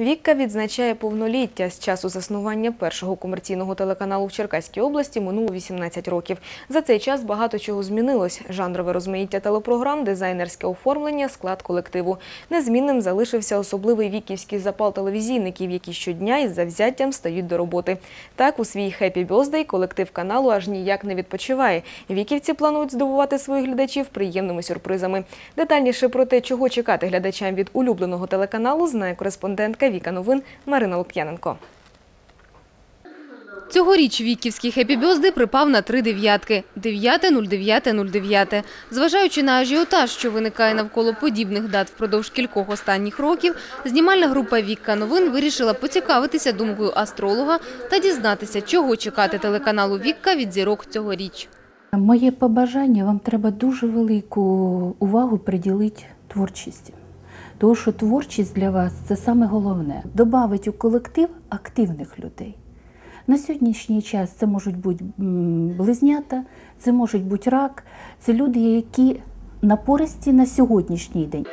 Вікка відзначає повноліття. З часу заснування першого комерційного телеканалу в Черкаській області минуло 18 років. За цей час багато чого змінилось. Жанрове розмаїття телепрограм, дизайнерське оформлення, склад колективу. Незмінним залишився особливий віківський запал телевізійників, які щодня із завзяттям стають до роботи. Так, у свій «Хеппі Бьоздей» колектив каналу аж ніяк не відпочиває. Віківці планують здивувати своїх глядачів приємними сюрпризами. Детальніше про те, чого чекати глядачам від улюбленого телеканалу, знає кореспондентка Віка Новин Марина Лук'яненко. Цьогоріч Віківський хеппі-бьозди припав на три дев'ятки – 9, 09, 09. Зважаючи на ажіотаж, що виникає навколо подібних дат впродовж кількох останніх років, знімальна група «Вікка новин» вирішила поцікавитися думкою астролога та дізнатися, чого чекати телеканалу «Вікка» від зірок цьогоріч. Моє побажання вам треба дуже велику увагу приділити творчості. Тому що творчість для вас це саме головне. Добавить у колектив активних людей. На сьогоднішній час це можуть бути близнята, це можуть бути рак, це люди, які напористі на сьогоднішній день.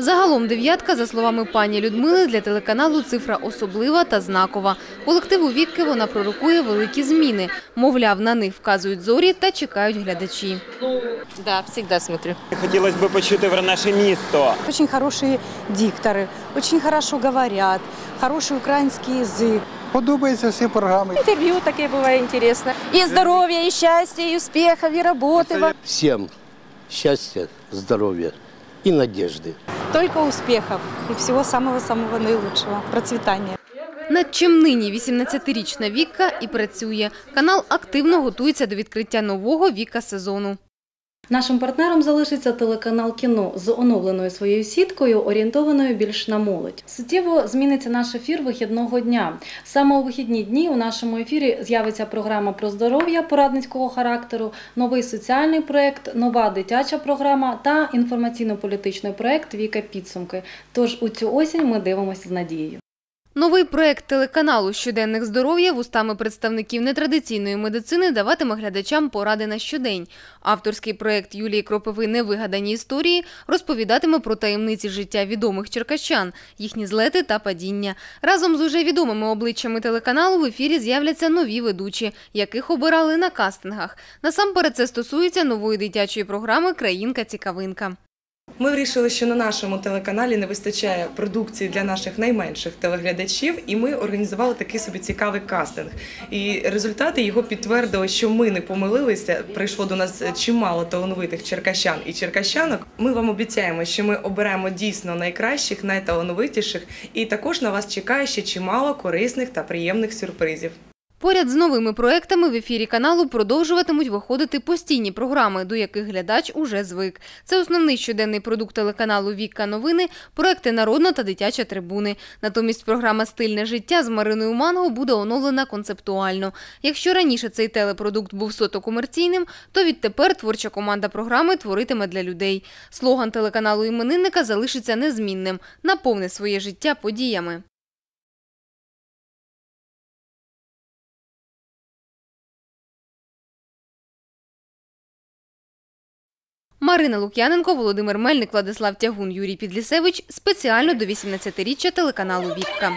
Загалом дев'ятка, за словами пані Людмили, для телеканалу цифра особлива та знакова. Колективу «Вікки» вона пророкує великі зміни. Мовляв, на них вказують зорі та чекають глядачі. Да, всегда смотрю. Хотілося б почути про наше місто. Очень хорошие дикторы, очень хорошо говорят, хороший украинский язык. Подобаються всі програми. Интервью такие бывает интересно. И здоровья, и счастья, и успехов, и работы. вам. Всем счастья, здоровья и надежды. Только успехов и всего самого-самого наилучшего. Процветания. Над чим нині 18-річна Віка і працює. Канал активно готується до відкриття нового Віка сезону. Нашим партнером залишиться телеканал кіно з оновленою своєю сіткою, орієнтованою більш на молодь. Суттєво зміниться наш ефір вихідного дня. Саме у вихідні дні у нашому ефірі з'явиться програма про здоров'я порадницького характеру, новий соціальний проект, нова дитяча програма та інформаційно-політичний проект Віка підсумки. Тож у цю осінь ми дивимося з надією. Новий проект телеканалу «Щоденних здоров'я» вустами представників нетрадиційної медицини даватиме глядачам поради на щодень. Авторський проект Юлії Кропиви «Невигадані історії» розповідатиме про таємниці життя відомих черкащан, їхні злети та падіння. Разом з уже відомими обличчями телеканалу в ефірі з'являться нові ведучі, яких обирали на кастингах. Насамперед це стосується нової дитячої програми «Країнка-цікавинка». Ми вирішили, що на нашому телеканалі не вистачає продукції для наших найменших телеглядачів, і ми організували такий собі цікавий кастинг. І результати його підтвердили, що ми не помилилися. Прийшло до нас чимало талановитих черкащан і черкащанок. Ми вам обіцяємо, що ми оберемо дійсно найкращих, найталановитіших, і також на вас чекає ще чимало корисних та приємних сюрпризів. Поряд з новими проектами в ефірі каналу продовжуватимуть виходити постійні програми, до яких глядач уже звик. Це основний щоденний продукт телеканалу Вікка новини, проекти Народна та дитяча трибуни. Натомість програма Стильне життя з Мариною Манго буде оновлена концептуально. Якщо раніше цей телепродукт був суто комерційним, то відтепер творча команда програми творитиме для людей. Слоган телеканалу іменинника залишиться незмінним наповни своє життя подіями. Марина Лук'яненко, Володимир Мельник, Владислав Тягун, Юрій Підлісевич спеціально до 18-річчя телеканалу Вікка.